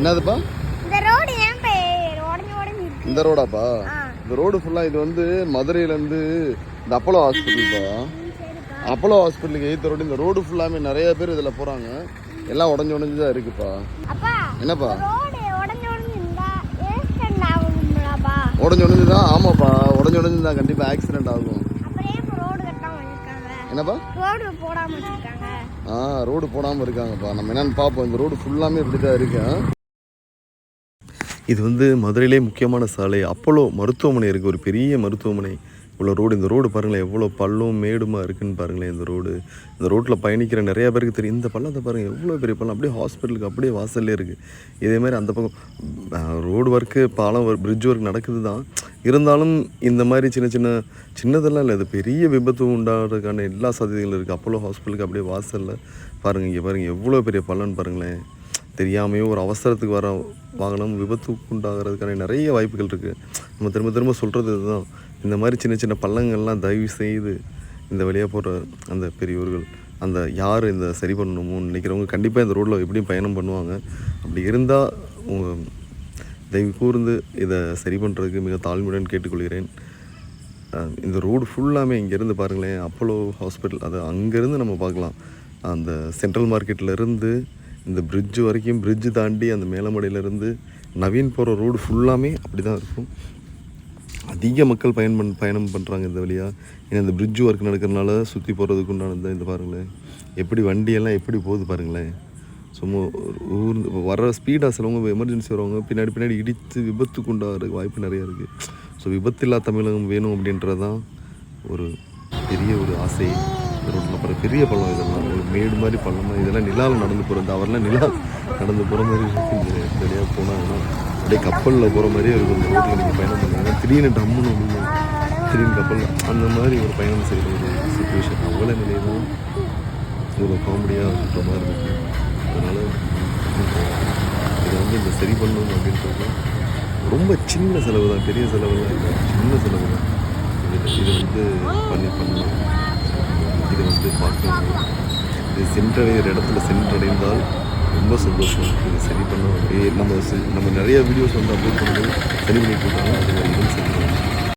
என்னதுப்பா? இந்த ரோடு ஏன் உடஞ்சி உடஞ்சி இந்த ரோடாப்பா? இந்த ரோடு ஃபுல்லா இது வந்து மதுரையில இருந்து இந்த அப்போலோ ஹாஸ்பிட்டல்ப்பா. அப்போலோ ஹாஸ்பிட்டலுக்கு எய்த்த ரோடு இந்த ரோடு ஃபுல்லாமே நிறைய பேர் இதுல போறாங்க. எல்லாம் உடஞ்சு உடஞ்சு தான் இருக்குப்பா என்னப்பா? ரோடு உடஞ்சி உடஞ்சி தான் ஆமாப்பா. உடஞ்சு உடஞ்சு தான் கண்டிப்பா ஆக்சிடென்ட் ஆகும். என்னப்பா? ரோடு போடாம ஆ ரோடு போடாமல் இருக்காங்கப்பா. நம்ம என்னன்னு பார்ப்போம் இந்த ரோடு ஃபுல்லாமே இப்படி தான் இருக்கு? இது வந்து மதுரையிலே முக்கியமான சாலை. அப்போலோ மருத்துவமனை இருக்குது ஒரு பெரிய மருத்துவமனை. இவ்வளோ ரோடு. இந்த ரோடு பாருங்களேன் எவ்வளோ பள்ளம் மேடுமாக இருக்குதுன்னு பாருங்களேன் இந்த ரோடு. இந்த ரோட்டில் பயணிக்கிற நிறைய பேருக்கு தெரியும். இந்த பள்ளத்தை பாருங்கள் எவ்வளோ பெரிய பள்ளம். அப்படியே ஹாஸ்பிட்டலுக்கு அப்படியே வாசல்லே இருக்குது இதே மாதிரி அந்த பக்கம் ரோடு ஒர்க்கு பாலம் பிரிட்ஜ் ஒர்க் நடக்குது தான். இருந்தாலும் இந்த மாதிரி சின்ன சின்ன சின்னதெல்லாம் இல்லை. இது பெரிய விபத்து உண்டாகிறதுக்கான எல்லா சாத்தியங்களும் இருக்குது அப்போலோ ஹாஸ்பிட்டலுக்கு அப்படியே வாசலில் பாருங்கள் இங்கே பாருங்கள் எவ்வளோ பெரிய பள்ளம்னு பாருங்களேன். தெரியாமையோ ஒரு அவசரத்துக்கு வர வாகனம் விபத்துக்கு உண்டாகிறதுக்கான நிறைய வாய்ப்புகள் இருக்குது நம்ம திரும்ப திரும்ப சொல்கிறது இதுதான். இந்த மாதிரி சின்ன சின்ன பள்ளங்கள்லாம் தயவு செய்து இந்த வழியாக போகிற அந்த பெரியவர்கள் அந்த யார் இந்த சரி பண்ணணுமோன்னு நினைக்கிறவங்க கண்டிப்பாக இந்த ரோட்டில் எப்படியும் பயணம் பண்ணுவாங்க. அப்படி இருந்தால் உங்கள் தயவு கூர்ந்து இதை சரி பண்ணுறதுக்கு மிக தாழ்மையுடன் கேட்டுக்கொள்கிறேன். இந்த ரோடு ஃபுல்லாமே இங்கேருந்து பாருங்களேன் அப்போலோ ஹாஸ்பிட்டல் அது அங்கேருந்து நம்ம பார்க்கலாம். அந்த சென்ட்ரல் மார்க்கெட்டில் இருந்து இந்த பிரிட்ஜ் வரைக்கும் பிரிட்ஜ் தாண்டி அந்த மேலமடையிலேருந்து நவீன் போகிற ரோடு ஃபுல்லாமே அப்படி தான் இருக்கும். அதிக மக்கள் பயன் பண் பயணம் பண்ணுறாங்க இந்த வழியாக ஏன்னா இந்த bridge ஒர்க் நடக்கிறனால சுற்றி போகிறதுக்கு உண்டானது இந்த பாருங்களேன். எப்படி வண்டியெல்லாம் எப்படி போகுது பாருங்களேன். சும்மா ஊர் வர ஸ்பீடாக சிலவங்க எமர்ஜென்சி வரவங்க. பின்னாடி பின்னாடி இடித்து விபத்துக்கு உண்டாகிற வாய்ப்பு நிறையா இருக்குது ஸோ விபத்தில்லா தமிழகம் வேணும் அப்படின்றது தான் ஒரு பெரிய ஒரு ஆசை. இந்த ரோட்டில் அப்புறம் பெரிய பள்ளம் இதெல்லாம். ஒரு மேடு மாதிரி பள்ளம் இதெல்லாம் நிலாவில் நடந்து போகிறது அவரெல்லாம் நிலா நடந்து போகிற மாதிரி இருக்கு. இந்த போனாங்கன்னா அப்படியே கப்பலில் போகிற மாதிரியே இருக்கும். இந்த ரோட்டில் நீங்கள் பயணம் பண்ணுங்க. திடீர்னு டம்முன்னு ஒன்று திடீர்னு கப்பலில். அந்த மாதிரி ஒரு பயணம் செய்கிற ஒரு சுச்சுவேஷன் அவ்வளோ நிலை தான் ஒரு காமெடியாக இருக்கிற மாதிரி இருக்குது அதனால் இதை வந்து இந்த சரி பண்ணணும் அப்படின்றது ரொம்ப சின்ன செலவு தான் பெரிய செலவுலாம் இல்லை. சின்ன செலவு தான் இது வந்து பண்ணி பண்ணலாம் இது வந்து பார்க்கணும் இது சென்றடைகிற இடத்துல சென்றடைந்தால் ரொம்ப சந்தோஷம் இது சரி பண்ண நம்ம நம்ம நிறைய வீடியோஸ் வந்து அப்லோட் பண்ணும்போது சரி பண்ணிட்டு இருக்காங்க. அது மாதிரி இதுவும் சரி பண்ணணும்